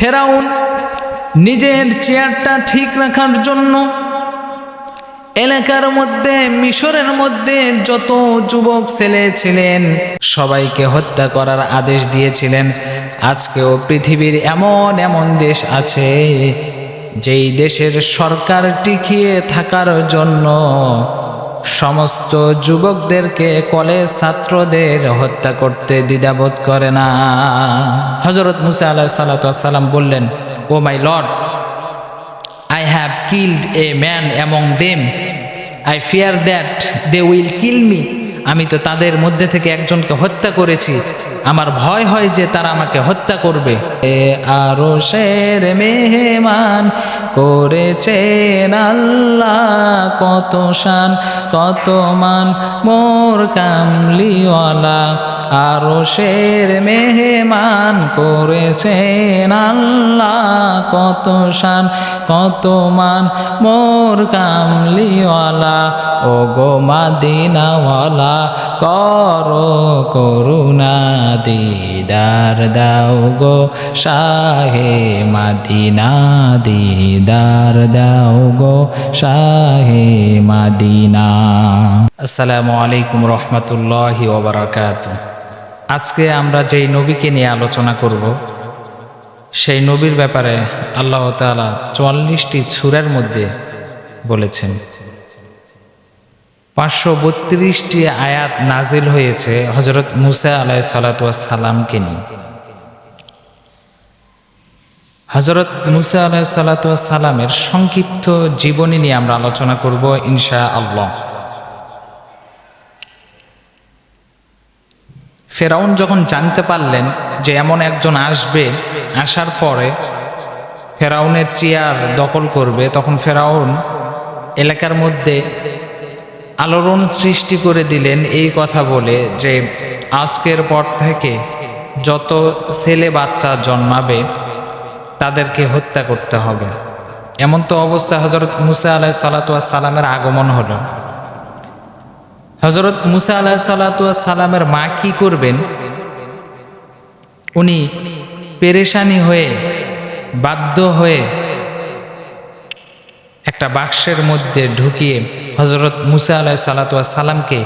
ফেরাউন নিজের চেয়ারটা ঠিক রাখার জন্য এলাকার মধ্যে, মিশরের মধ্যে যত যুবক, ছেলে ছিলেন, সবাইকে হত্যা করার আদেশ দিয়েছিলেন। আজকেও পৃথিবীর এমন এমন দেশ আছে, যেই দেশের সরকার টিকিয়ে থাকার জন্য সমস্ত যুবকদেরকে কলেজ ছাত্রদের হত্যা করতে দ্বিধাবোধ করে না হজরত মুসা আল্লাহ সাল্লাম বললেন, O my lord I have killed a man among them I fear that they will kill me. আমি তো তাদের মধ্যে থেকে একজনকে হত্যা করেছি। আমার ভয় হয় যে তারা আমাকে হত্যা করবে। আরও শের মেহমান করেছেন আল্লাহ কত শান, কত মান, মোর কামলিওয়ালা। আরও শের মেহমান করেছেন আল্লাহ কত শান, কত মান, মোর কামলিওয়ালা। ও গো মাদিনাওয়ালা করো করুণা দিদার দাও গো, শাহে মাদিনা দিদার দাও গো, শাহে মাদিনা। আসসালামু আলাইকুম রহমতুল্লাহি ওবরাকাত আজকে আমরা যেই নবীকে নিয়ে আলোচনা করব, সেই নবীর ব্যাপারে আল্লাহ তাআলা চুয়াল্লিশটি ছুরের মধ্যে বলেছেন। পাঁচশো বত্রিশটি আয়াত নাজিল হয়েছে হজরত মুসা আলাহ সালাতামকে নিয়ে। হজরত মুসা আলাহ সালাতামের সংক্ষিপ্ত জীবনী নিয়ে আমরা আলোচনা করব ইনশা আল্লাহ ফেরাউন যখন জানতে পারলেন যে এমন একজন আসবে, আসার পরে ফেরাউনের চেয়ার দখল করবে, তখন ফেরাউন এলাকার মধ্যে আলোড়ন সৃষ্টি করে দিলেন এই কথা বলে যে, আজকের পর থেকে যত ছেলে বাচ্চা জন্মাবে, তাদেরকে হত্যা করতে হবে। এমন তো অবস্থা হজরত মুসা আলাহ সালামের আগমন হলো। হজরত মুসা আলাহ সালামের মা কি করবেন? উনি পেরেশানি হয়ে, বাধ্য হয়ে একটা বাক্সের মধ্যে ঢুকিয়ে হজরত মুসা আলাহ সালামকে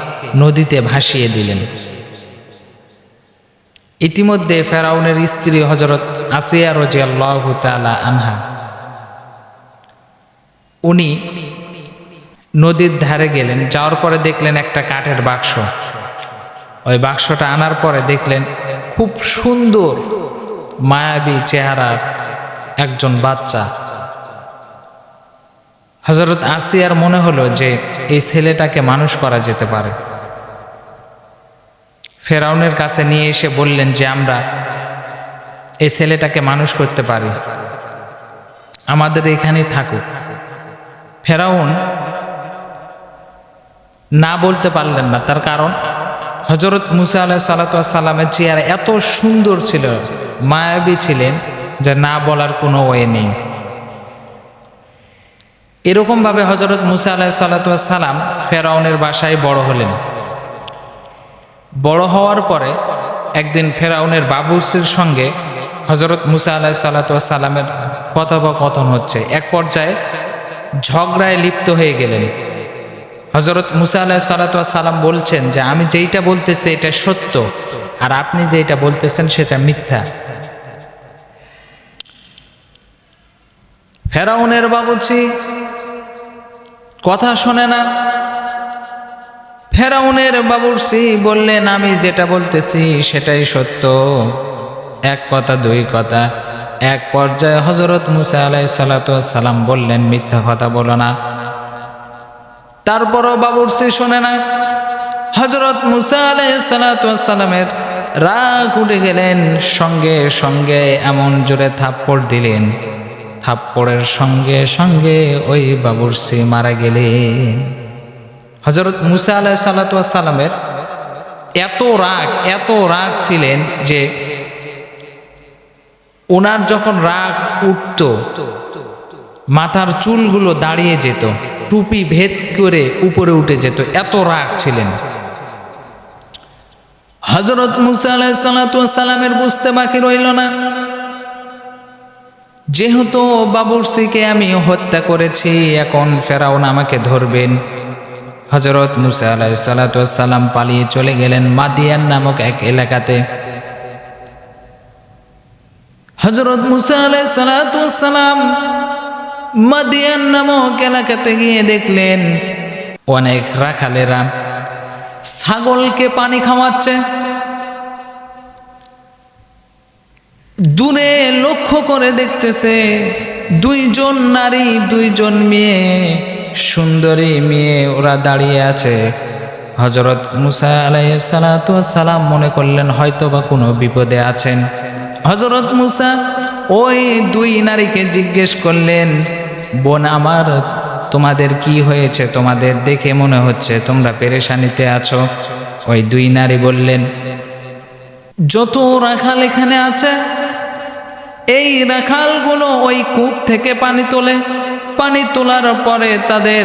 নদীতে ভাসিয়ে দিলেন। ইতিমধ্যে ফেরাউনের স্ত্রী হজরত আসিয়া রজি আল্লাহ তালা আনহা, উনি নদীর ধারে গেলেন, যাওয়ার পরে দেখলেন একটা কাঠের বাক্স। ওই বাক্সটা আনার পরে দেখলেন খুব সুন্দর, মায়াবী চেহারার একজন বাচ্চা। হজরত আসিয়ার মনে হলো যে এই ছেলেটাকে মানুষ করা যেতে পারে। ফেরাউনের কাছে নিয়ে এসে বললেন যে, আমরা এই ছেলেটাকে মানুষ করতে পারি। আমাদের এখানেই থাকুক। ফেরাউন না বলতে পারলেন না। তার কারণ হজরত মুসা আলাহ সাল্লামের চেয়ার এত সুন্দর ছিল, মায়াবী ছিলেন যে না বলার কোনো ওয়ে নেই। এরকমভাবে হজরত মুসা আলাহ সাল্লাম ফেরাউনের বাসায় বড় হলেন। বড় হওয়ার পরে একদিন ফেরাউনের বাবুসির সঙ্গে হজরত মুসা আলাহ সাল্লামের কথোপকথন হচ্ছে। এক পর্যায়ে ঝগড়ায় লিপ্ত হয়ে গেলেন। হজরত মুসা আলাহ সাল্লাম বলছেন যে, আমি যেইটা বলতেছি এটা সত্য, আর আপনি যেটা বলতেছেন সেটা মিথ্যা। ফেরাউনের বাবুচি কথা শোনে না। ফেরাউনের বাবুরসি বললেন, আমি যেটা বলতেছি সেটাই সত্য। এক কথা, দুই কথা। এক পর্যায়ে হজরত মুসা আলাই সালাম বললেন, মিথ্যা কথা বলো না। তারপরও বাবুরসি শোনে না। হজরত মুসা আলাই সালামের রাগ উঠে গেলেন, সঙ্গে সঙ্গে এমন জোরে থাপ্পড় দিলেন। থাপ্পড়ের সঙ্গে সঙ্গে ওই বাবুরসি মারা গেলেন হজরত মুসা আলাহ সালামের এত রাগ এত রাগ ছিলেন যে ওনার যখন রাগ উঠত, মাথার চুলগুলো দাঁড়িয়ে যেত, টুপি ভেদ করে উপরে উঠে যেত, এত রাগ ছিলেন। হজরত মুসা আলাহ সালামের বুঝতে বাকি রইল না। যেহেতু বাবুরসিকে আমি হত্যা করেছি, এখন ফেরাউন আমাকে ধরবেন। হজরত মুসা আলাইসালাম পালিয়ে চলে গেলেন মাদিয়ান নামক এক এলাকাতে। হজরত মুসা আলাইসালাম মাদিয়ান নামক এলাকাতে গিয়ে দেখলেন, অনেক রাখালেরা ছাগলকে পানি খাওয়াচ্ছে। দূরে লক্ষ্য করে দেখতেছে দুইজন নারী, দুইজন মেয়ে, সুন্দরী মেয়ে ওরা দাঁড়িয়ে আছে। হজরত মুসা আলাইসালাম মনে করলেন হয়তো বা কোনো বিপদে আছেন। হজরত মুসা ওই দুই নারীকে জিজ্ঞেস করলেন, বোন, আমার তোমাদের কি হয়েছে? তোমাদের দেখে মনে হচ্ছে তোমরা পেরেশানিতে আছো। ওই দুই নারী বললেন, যত রাখাল এখানে আছে এই রাখালগুলো ওই কূপ থেকে পানি তোলে। পানি তোলার পরে তাদের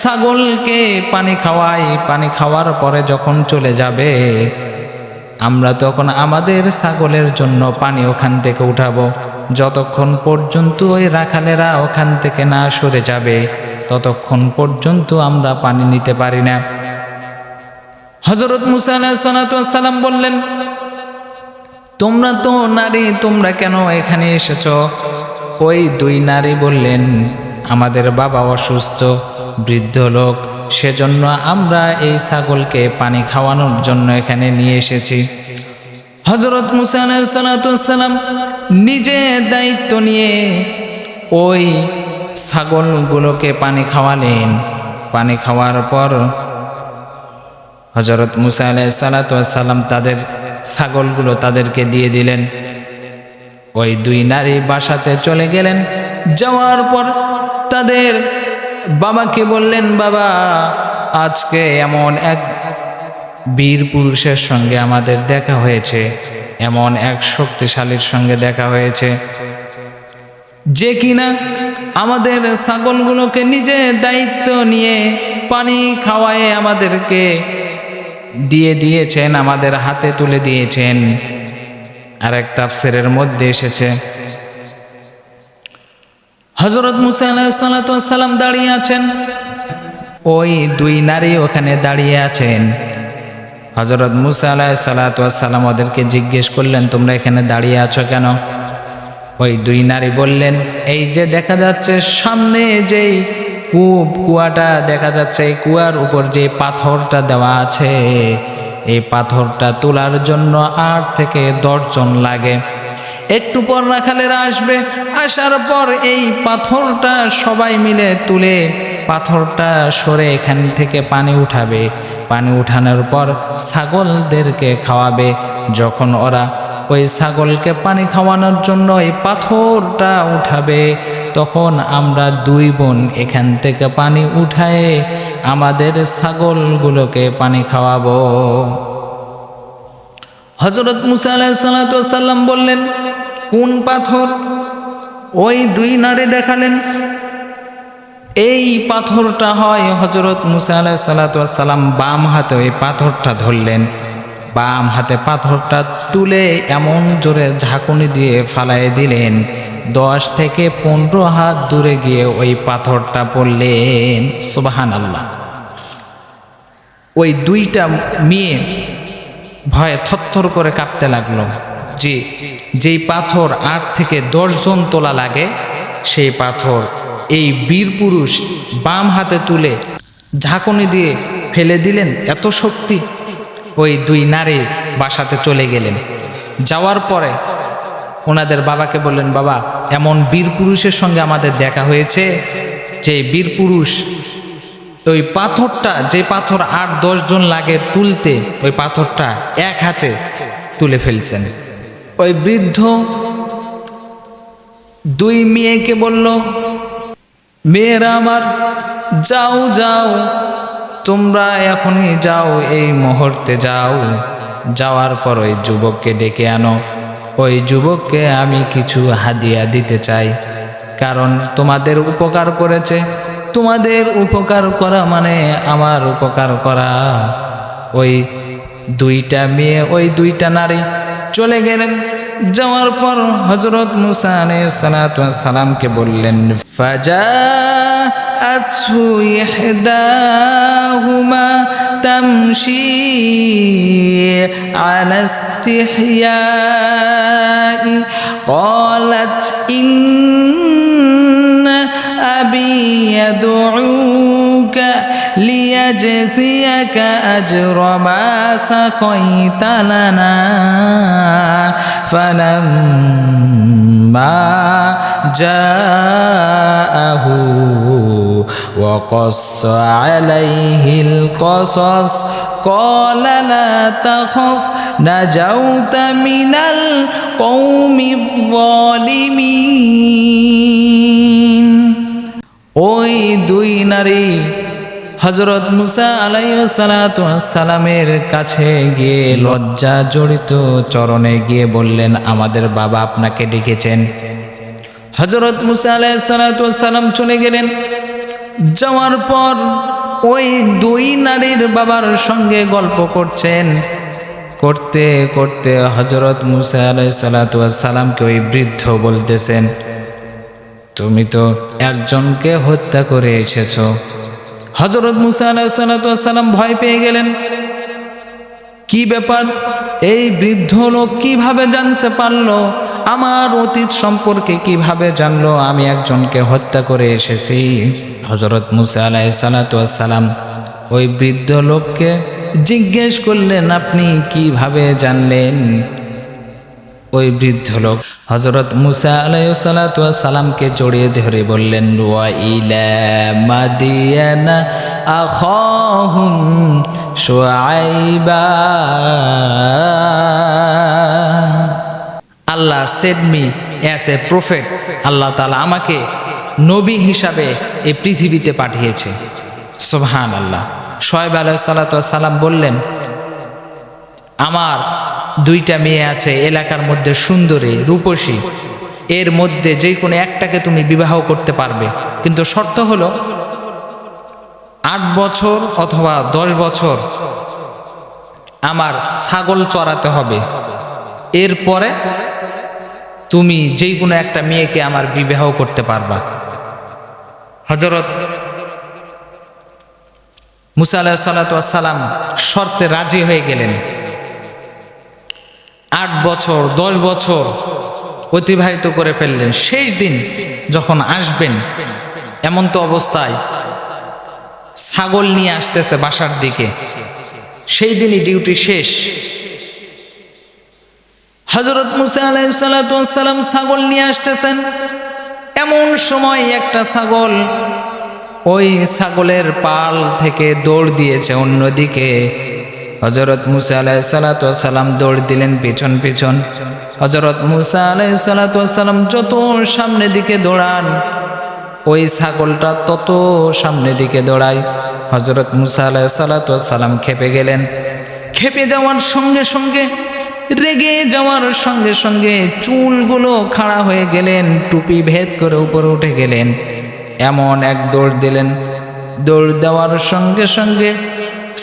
ছাগলকে পানি খাওয়াই পানি খাওয়ার পরে যখন চলে যাবে, আমরা তখন আমাদের ছাগলের জন্য পানি ওখান থেকে উঠাবো। যতক্ষণ পর্যন্ত ওই রাখালেরা ওখান থেকে না সরে যাবে, ততক্ষণ পর্যন্ত আমরা পানি নিতে পারি না। হজরত মুসা সালাম বললেন তোমরা তো নারী, তোমরা কেন এখানে এসেছ? ওই দুই নারী বললেন, আমাদের বাবা অসুস্থ, বৃদ্ধ লোক, সেজন্য আমরা এই ছাগলকে পানি খাওয়ানোর জন্য এখানে নিয়ে এসেছি। হজরত মুসালাম নিজে দায়িত্ব নিয়ে ওই ছাগলগুলোকে পানি খাওয়ালেন। পানি খাওয়ার পর হজরত মুসা আলাইসালাম তাদের ছাগলগুলো তাদেরকে দিয়ে দিলেন। ওই দুই নারী বাসাতে চলে গেলেন। যাওয়ার পর তাদের বাবাকে বললেন, বাবা, আজকে এমন এক বীর পুরুষের সঙ্গে আমাদের দেখা হয়েছে। এমন এক শক্তিশালীর সঙ্গে দেখা হয়েছে। যে কিনা আমাদের ছাগলগুলোকে নিজে দায়িত্ব নিয়ে পানি খাওয়ায় আমাদেরকে দিয়ে দিয়েছেন, আমাদের হাতে তুলে দিয়েছেন। আর এক তাফসিরের মধ্যে এসেছে। হজরত মুসা দাঁড়িয়ে আছেন। ওই দুই নারী ওখানে দাঁড়িয়ে আছেন। হজরত মুসা ওদেরকে জিজ্ঞেস করলেন, তোমরা এখানে দাঁড়িয়ে আছো কেন? ওই দুই নারী বললেন, এই যে দেখা যাচ্ছে, সামনে যেই কূপ, কুয়াটা দেখা যাচ্ছে, এই কুয়ার উপর যে পাথরটা দেওয়া আছে, এই পাথরটা তোলার জন্য আট থেকে দশজন লাগে। একটু পর রাখালেরা আসবে। আসার পর এই পাথরটা সবাই মিলে তুলে পাথরটা সরে এখান থেকে পানি উঠাবে। পানি উঠানোর পর ছাগলদেরকে খাওয়াবে। যখন ওরা ওই ছাগলকে পানি খাওয়ানোর জন্য এই পাথরটা উঠাবে তখন আমরা দুই বোন এখান থেকে পানি উঠায়ে আমাদের ছাগলগুলোকে পানি খাওয়াবো। হজরত মুসা বললেন, কোন পাথর? ওই দুই নারী দেখালেন, এই পাথরটা হয় হজরত মুসা বাম হাতে ওই পাথরটা ধরলেন। বাম হাতে পাথরটা তুলে এমন জোরে ঝাঁকুনি দিয়ে ফালাই দিলেন। দশ থেকে পনেরো হাত দূরে গিয়ে ওই পাথরটা পড়লেন। সুবাহান আল্লাহ ওই দুইটা মেয়ে ভয়ে থরথর করে কাঁপতে লাগল। যে যেই পাথর আট থেকে দশজন তোলা লাগে, সেই পাথর এই বীর পুরুষ বাম হাতে তুলে ঝাঁকুনি দিয়ে ফেলে দিলেন। এত শক্তি। ওই দুই নারী বাসাতে চলে গেলেন। যাওয়ার পরে ওনাদের বাবাকে বললেন, বাবা, এমন বীর পুরুষের সঙ্গে আমাদের দেখা হয়েছে, যে বীর পুরুষ, ওই পাথরটা, যে পাথর আট, দশ জন লাগে তুলতে, ওই পাথরটা এক হাতে তুলে ফেলছেন। ওই বৃদ্ধ দুই মেয়েকে বলল, মেয়েরা আমার, যাও যাও, তোমরা এখনই যাও, এই মুহূর্তে যাও, যাওয়ার পর ওই যুবককে ডেকে আনো। ওই যুবককে আমি কিছু হাদিয়া দিতে চাই। কারণ তোমাদের উপকার করেছে। তোমাদের উপকার করা মানে আমার উপকার করা। ওই দুইটা মেয়ে, ওই দুইটা নারী চলে গেলেন। যাওয়ার পর হজরত মুসা সালামকে বললেন ফাজা আছু তামশি على استحياء. قالت إن أبي يدعوك ليجزيك أجر ما سقيت لنا. فلما جاءه وقص عليه القصص قال لا تخف نجوت من القوم الظالمين ওই দুই নারী হজরত মুসা আলাইসালামের কাছে গিয়ে লজ্জা জড়িত চরণে গিয়ে বললেন আমাদের বাবা আপনাকে ডেকেছেন হজরত মুসা আলাইসালাম চলে গেলেন যাওয়ার পর ওই দুই নারীর বাবার সঙ্গে গল্প করছেন। করতে করতে হজরত মুসা আলাইসালামকে ওই বৃদ্ধ বলতেছেন, তুমি তো একজনকে হত্যা করে এসেছ। হজরত মুসা আলাইসালাম ভয় পেয়ে গেলেন। কি ব্যাপার? এই বৃদ্ধ লোক কীভাবে জানতে পারল? আমার অতীত সম্পর্কে কীভাবে জানলো? আমি একজনকে হত্যা করে এসেছি। হজরত মুসা আলাইসালাম ওই বৃদ্ধ লোককে জিজ্ঞেস করলেন, আপনি কীভাবে জানলেন? ওই বৃদ্ধ লোক হজরত মুসা আলাইসালামকে জড়িয়ে ধরে বললেন আখাহুম শুআইবা। Allah said me a prophet Allah তালা আমাকে নবী হিসাবে এই পৃথিবীতে পাঠিয়েছে। সোহান আল্লাহ সোহেব আলাইসাল্লাম বললেন, আমার দুইটা মেয়ে আছে, এলাকার মধ্যে সুন্দরী, রূপসী। এর মধ্যে যে কোনো একটাকে তুমি বিবাহ করতে পারবে। কিন্তু শর্ত হলো, আট বছর অথবা দশ বছর আমার ছাগল চড়াতে হবে। এরপরে তুমি যেই কোনো একটা মেয়েকে আমার বিবাহ করতে পারবা। হজরত মুসা শর্তে রাজি হয়ে গেলেন। আট বছর, দশ বছর অতিবাহিত করে ফেললেন। শেষ দিন যখন আসবেন, এমন তো অবস্থায় ছাগল নিয়ে আসতেছে বাসার দিকে। সেই দিনই ডিউটি শেষ। হজরত মুসা আলাইসালাম ছাগল নিয়ে আসতেছেন। এমন সময় একটা ছাগল ওই ছাগলের পাল থেকে দৌড় দিয়েছে অন্যদিকে। হজরত মুসা আলাইসালাম দৌড় দিলেন পিছন পিছন। হজরত মুসা আলাইসালাম যত সামনে দিকে দৌড়ান, ওই ছাগলটা তত সামনে দিকে দৌড়ায়। হজরত মুসা আলাইসালাম খেপে গেলেন। খেপে যাওয়ার সঙ্গে সঙ্গে রেগে যাওয়ার সঙ্গে সঙ্গে চুলগুলো খাড়া হয়ে গেলেন, টুপি ভেদ করে উপরে উঠে গেলেন। এমন এক দৌড় দিলেন। দৌড় দেওয়ার সঙ্গে সঙ্গে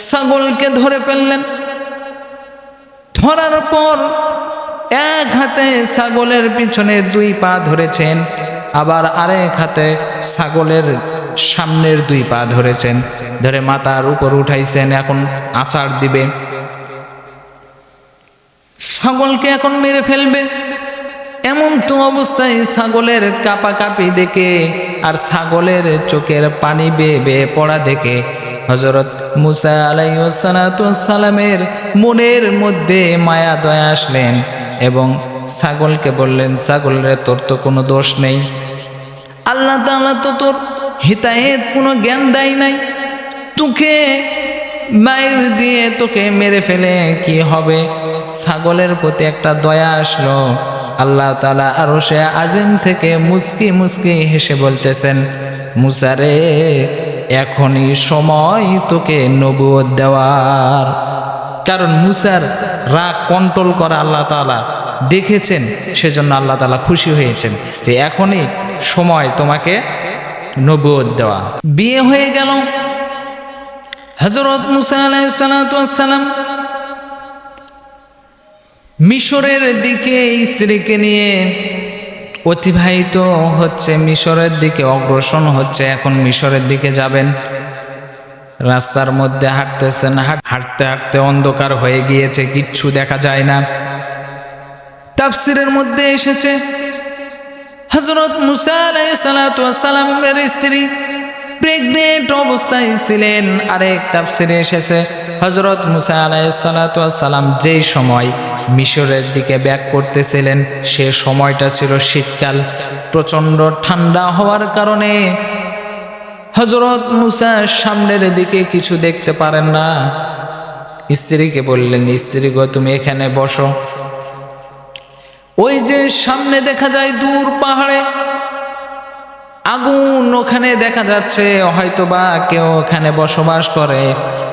ছাগলকে ধরে ফেললেন। ধরার পর এক হাতে ছাগলের পিছনে দুই পা ধরেছেন, আবার আরেক হাতে ছাগলের সামনের দুই পা ধরেছেন। ধরে মাথার উপর উঠাইছেন, এখন আচার দিবে। ছাগলকে এখন মেরে ফেলবে। এমন তো অবস্থায় ছাগলের কাপা কাপি দেখে আর ছাগলের চোখের পানি বেয়ে বেয়ে পড়া দেখে। হজরত মুসা আলাইসালামের মনের মধ্যে মায়া দয়া আসলেন এবং ছাগলকে বললেন ছাগলের তোর তো কোনো দোষ নেই। আল্লাহ তাল্লাহ তো তোর হিতাহেত কোনো জ্ঞান দেয় নাই। তোকে মায়ের দিয়ে তোকে মেরে ফেলে কি হবে? ছাগলের প্রতি একটা দয়া আসলো। আল্লাহ তালা আরও সে আজিম থেকে মুসকি মুসকি হেসে বলতেছেন মুসারে এখনই সময় তোকে নবুয় দেওয়ার। কারণ মুসার রাগ কন্ট্রোল করা আল্লাহ তালা দেখেছেন, সেজন্য আল্লাহ তালা খুশি হয়েছেন যে এখনই সময় তোমাকে নবুয় দেওয়া। বিয়ে হয়ে গেল। হজরত মুসা আলাইসালাম মিশরের দিকে স্ত্রীকে নিয়ে অতিবাহিত হচ্ছে, মিশরের দিকে অগ্রসর হচ্ছে, এখন মিশরের দিকে যাবেন। রাস্তার মধ্যে হাঁটতেছেন হাঁটতে হাঁটতে অন্ধকার হয়ে গিয়েছে, কিচ্ছু দেখা যায় না। তাফসিরের মধ্যে এসেছে হজরত মুসা আলাইসালামের স্ত্রী প্রেগনেন্ট অবস্থায় ছিলেন। আরেক তাফসিরে এসেছে হজরত মুসা আলাইসালাম যেই সময় মিশরের দিকে ব্যাক করতেছিলেন, সে সময়টা ছিল শীতকাল। প্রচণ্ড ঠান্ডা হওয়ার কারণে হজরত মুসা সামনের দিকে কিছু দেখতে পারেন না। স্ত্রীকে বললেন, স্ত্রী গো, তুমি এখানে বসো। ওই যে সামনে দেখা যায় দূর পাহাড়ে আগুন ওখানে দেখা যাচ্ছে, হয়তোবা কেউ ওখানে বসবাস করে।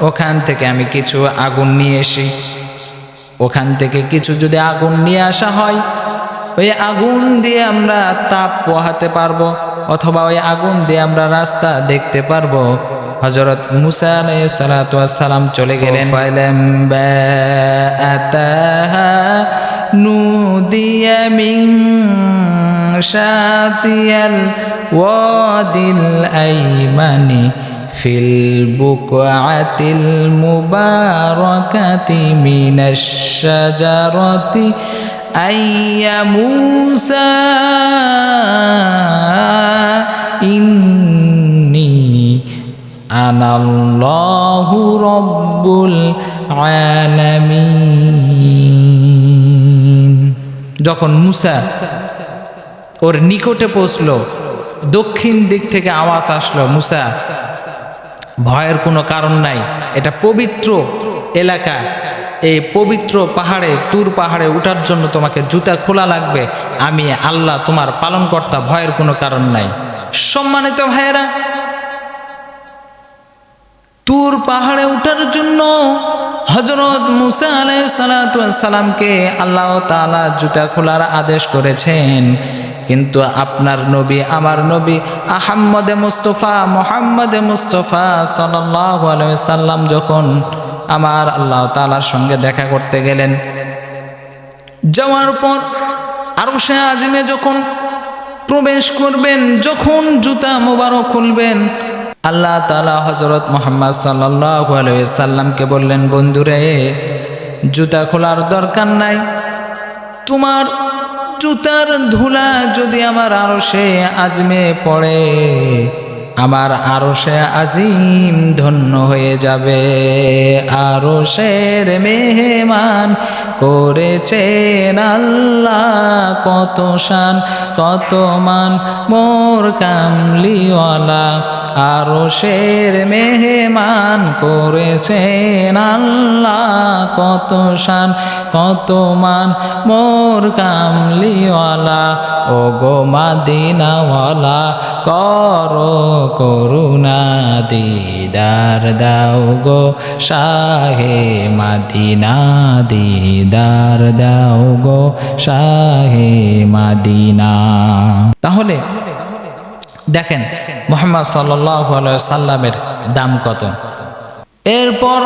ওখান থেকে আমি কিছু আগুন নিয়ে এসি। ওখান থেকে কিছু যদি আগুন নিয়ে আসা হয়, ওই আগুন দিয়ে আমরা তাপ পোহাতে পারব, অথবা ওই আগুন দিয়ে আমরা রাস্তা দেখতে পারব। হজরত মুসা সালাম চলে গেলেন। নুদিয়া মিন شاطئ الوادي الأيمن في البقعة المباركة من الشجرة أي موسى إني أنا الله رب العالمين যখন মুসা ওর নিকটে পৌঁছলো। দক্ষিণ দিক থেকে আওয়াজ আসলো, মুসা, ভয়ের কোনো কারণ নাই। এটা পবিত্র এলাকা। এই পবিত্র পাহাড়ে, তুর পাহাড়ে উঠার জন্য তোমাকে জুতা খোলা লাগবে। আমি আল্লাহ তোমার পালনকর্তা, ভয়ের কোনো কারণ নাই। সম্মানিত ভাইয়েরা, তুর পাহাড়ে উঠার জন্য হজরত মুসা আলাই সালামকে আল্লাহ তালা জুতা খোলার আদেশ করেছেন। কিন্তু আপনার নবী, আমার নবী, আহাম্মদে মুস্তফা, মোহাম্মদে মুস্তফা সাল্লাম যখন আমার আল্লাহ তালার সঙ্গে দেখা করতে গেলেন। যাওয়ার পর আরও সে আজিমে যখন প্রবেশ করবেন, যখন জুতা মোবারক খুলবেন, আল্লাহ তালা হজরত মোহাম্মদ সাল্লামকে বললেন, বন্ধুরে, জুতা খোলার দরকার নাই। তোমার জুতার ধুলা যদি আমার আরও সে আজমে পড়ে, আমার আরও সে আজিম ধন্য হয়ে যাবে। আরও শের মেহমান করেছেন আল্লাহ কত শান, কত মান। মোর কামলিওয়ালা আরও শের মেহমান করেছেন আল্লাহ কত শান কত মান মোর কামলিওয়ালা ও গো মাদিনাওয়ালা, করো করুণা দিদার দাও গো, শাহে মাদিনা দিদার দাও গো, শাহে মাদিনা। তাহলে দেখেন, মোহাম্মদ সাল্লাহ সাল্লামের দাম কত? এরপর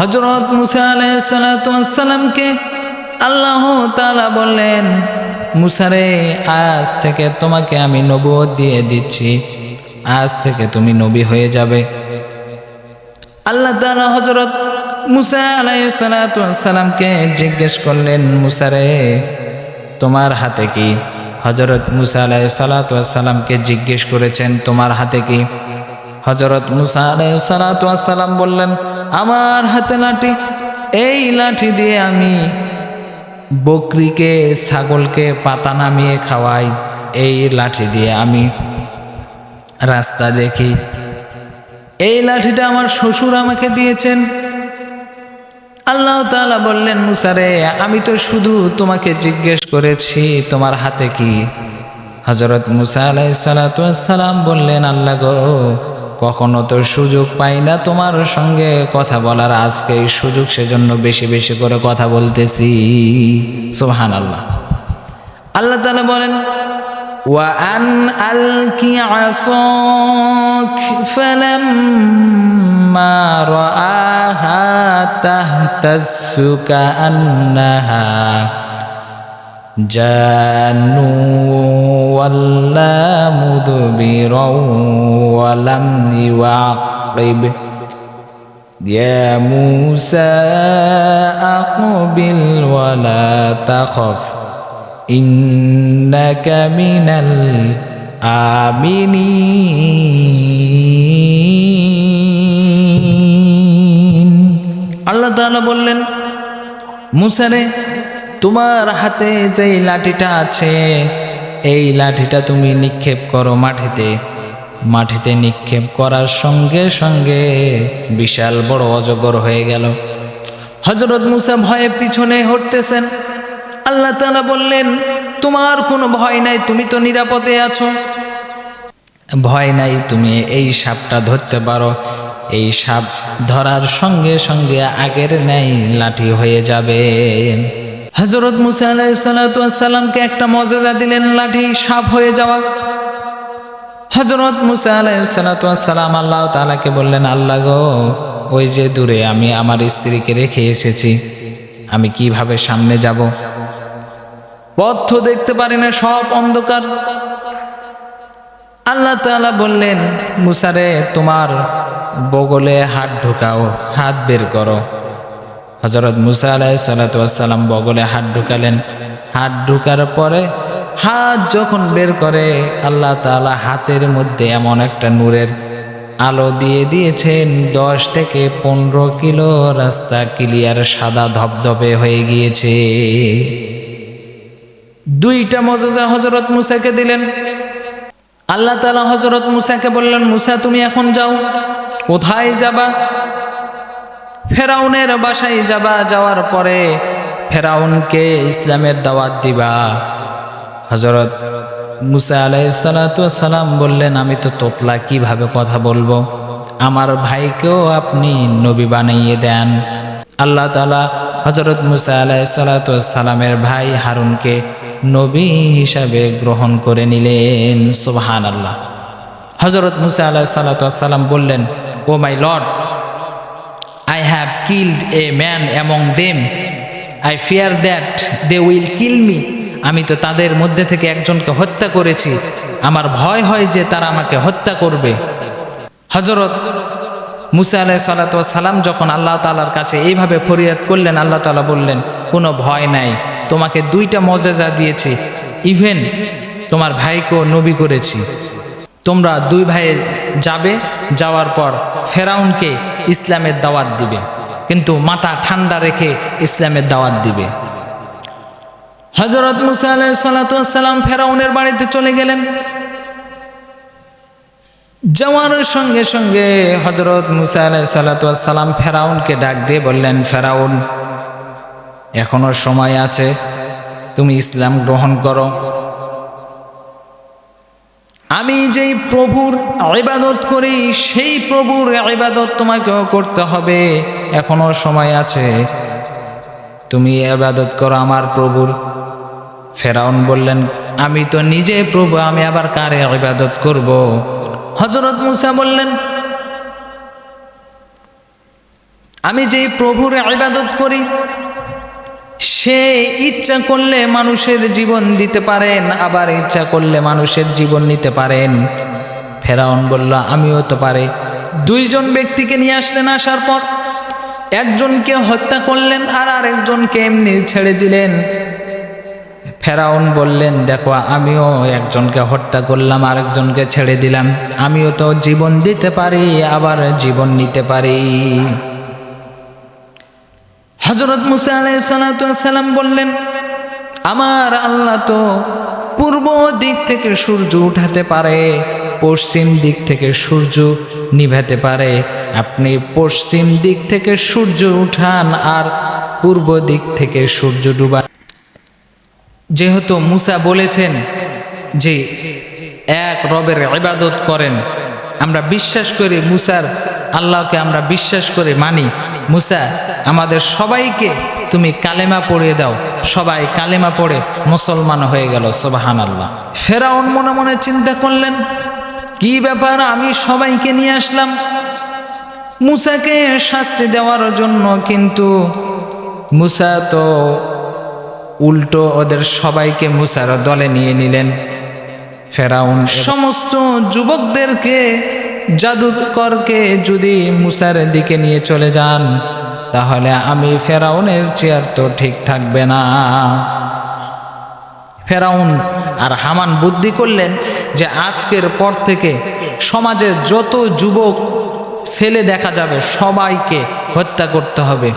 হজরত মুসা আল্লাহ তালা বললেন, মুসারে, আজ থেকে তোমাকে আমি নবুয়ত দিয়ে দিচ্ছি। আজ থেকে তুমি নবী হয়ে যাবে। আল্লাহ তালা হজরত মুসা জিজ্ঞেস করলেন, মুসারে, তোমার হাতে কি? হজরত মুসা আলাইসালামকে জিজ্ঞেস করেছেন, তোমার হাতে কি? হজরত মুসা আলাইসালাম বললেন, আমার হাতে লাঠি, এই লাঠি দিয়ে আমি বকরিকে, ছাগলকে পাতা নামিয়ে খাওয়াই। এই লাঠি দিয়ে আমি রাস্তা দেখি। এই লাঠিটা আমার শ্বশুর আমাকে দিয়েছেন। আল্লাহ তাআলা বললেন মুসারে আমি তো শুধু তোমাকে জিজ্ঞেস করেছি, তোমার হাতে কি? হজরত মুসা আলাইসালাম বললেন, আল্লাহ গো কখনো তো সুযোগ পাই না তোমার সঙ্গে কথা বলার আজকে এই সুযোগ সেজন্য বেশি বেশি করে কথা বলতেছি সোহান আল্লাহ আল্লাহ তালা বলেন وأن ألك عصاك فلما رآها تهتز كأنها جان ولا مدبرا ولم يعقب يا موسى أقبل ولا تخف إنك من الآمنين আল্লাহ তাআলা বললেন মুসারে তোমার হাতে যে লাঠিটা আছে, এই লাঠিটা তুমি নিক্ষেপ করো মাটিতে। মাটিতে নিক্ষেপ করার সঙ্গে সঙ্গে বিশাল বড় অজগর হয়ে গেল। হজরত মুসা ভয়ে পিছনে হটতেছেন। আল্লাহ তালা বললেন, তোমার কোনো ভয় নাই, তুমি তো নিরাপদে আছো। ভয় নাই, তুমি এই সাপটা ধরতে পারো। এই সাপ ধরার সঙ্গে সঙ্গে আগের ন্যায় লাঠি হয়ে যাবে। হজরত মুসা আলাইসালামকে একটা মর্যাদা দিলেন, লাঠি সাপ হয়ে যাওয়া। হজরত মুসা আলাইসালাম আল্লাহ তালাকে বললেন, আল্লাহ গো, ওই যে দূরে আমি আমার স্ত্রীকে রেখে এসেছি, আমি কীভাবে সামনে যাব? পথ দেখতে পারি না, সব অন্ধকার। আল্লাহ তাআলা বললেন মুসারে তোমার বগলে হাত ঢুকাও, হাত বের করো। হজরত মুসা আলাই সালাতাম বগলে হাত ঢুকালেন। হাত ঢুকার পরে হাত যখন বের করে, আল্লাহ তাআলা হাতের মধ্যে এমন একটা নূরের আলো দিয়ে দিয়েছেন, দশ থেকে পনেরো কিলো রাস্তা ক্লিয়ার সাদা ধবধবে হয়ে গিয়েছে। দুইটা মজাজা হজরত মুসাকে দিলেন। আল্লাহ তালা হজরত মুসাকে বললেন, মুসা, তুমি এখন যাও। কোথায় যাবা? ফেরাউনের বাসায় যাবা, যাওয়ার পরে ফেরাউনকে ইসলামের দাওয়াত দিবা। হজরত মুসা আলাইসালাম বললেন, আমি তো তোতলা, কীভাবে কথা বলব? আমার ভাইকেও আপনি নবী বানিয়ে দেন। আল্লাহ তালা হজরত মুসা আলাইসালামের ভাই হারুনকে নবী হিসাবে গ্রহণ করে নিলেন। সুবহান আল্লাহ হজরত মুসা আলাহ সাল্লাম বললেন, O my lord killed a man among them I fear that they will kill me আমি তো তাদের মধ্যে থেকে একজনকে হত্যা করেছি। আমার ভয় হয় যে তারা আমাকে হত্যা করবে। হজরত মুসা আলাহ সাল্লাম যখন আল্লাহ তালার কাছে এইভাবে ফরিয়াদ করলেন, আল্লাহ তালা বললেন, কোনো ভয় নাই। তোমাকে দুইটা মজাজা দিয়েছি। ইভেন তোমার ভাইকেও নবী করেছি। তোমরা দুই ভাইয়ে যাবে, যাওয়ার পর ফেরাউনকে ইসলামের দাওয়াত দিবে। কিন্তু মাথা ঠান্ডা রেখে ইসলামের দাওয়াত দিবে। হজরত মুসা আলাইসালাম ফেরাউনের বাড়িতে চলে গেলেন। যাওয়ার সঙ্গে সঙ্গে হজরত মুসা আলাইসালাম ফেরাউনকে ডাক দিয়ে বললেন, ফেরাউন, এখনও সময় আছে, তুমি ইসলাম গ্রহণ করো। আমি যেই প্রভুর ইবাদত করি, সেই প্রভুর ইবাদত তোমাকেও করতে হবে। এখনও সময় আছে। তুমি ইবাদত করো আমার প্রভুর। ফেরাউন বললেন, আমি তো নিজে প্রভু, আমি আবার কারে ইবাদত করব? হজরত মুসা বললেন, আমি যেই প্রভুর ইবাদত করি সে ইচ্ছা করলে মানুষের জীবন দিতে পারেন, আবার ইচ্ছা করলে মানুষের জীবন নিতে পারেন। ফেরাউন বলল, আমিও তো পারে। দুইজন ব্যক্তিকে নিয়ে আসলেন, আসার পর একজনকে হত্যা করলেন আর আরেকজনকে এমনি ছেড়ে দিলেন। ফেরাউন বললেন, দেখো, আমিও একজনকে হত্যা করলাম, আরেকজনকে ছেড়ে দিলাম। আমিও তো জীবন দিতে পারি, আবার জীবন নিতে পারি। হজরত মুসা আলাইসালাম বললেন, আমার আল্লাহ তো পূর্ব দিক থেকে সূর্য উঠাতে পারে, পশ্চিম দিক থেকে সূর্য নিভাতে পারে। আপনি পশ্চিম দিক থেকে সূর্য উঠান আর পূর্ব দিক থেকে সূর্য ডুবান। যেহেতু মুসা বলেছেন যে, এক রবের ইবাদত করেন, আমরা বিশ্বাস করি মুসার আল্লাহকে আমরা বিশ্বাস করে মানি। মুসা আমাদের সবাইকে তুমি কালেমা পড়িয়ে দাও। সবাই কালেমা পড়ে মুসলমান হয়ে গেল সোবাহান আল্লাহ ফেরাউন মনে মনে চিন্তা করলেন কি ব্যাপার? আমি সবাইকে নিয়ে আসলাম। মুসাকে শাস্তি দেওয়ার জন্য কিন্তু মুসা তো উল্টো ওদের সবাইকে মুসার দলে নিয়ে নিলেন। ফেরাউন সমস্ত যুবকদেরকে জাদুকরকে যদি মুসার দিকে নিয়ে চলে যান, তাহলে আমি ফেরাউনের চেয়ার তো ঠিক থাকবে না। ফেরাউন আর হামান বুদ্ধি করলেন যে আজকের পর থেকে সমাজের যত যুবক, ছেলে দেখা যাবে, সবাইকে হত্যা করতে হবে।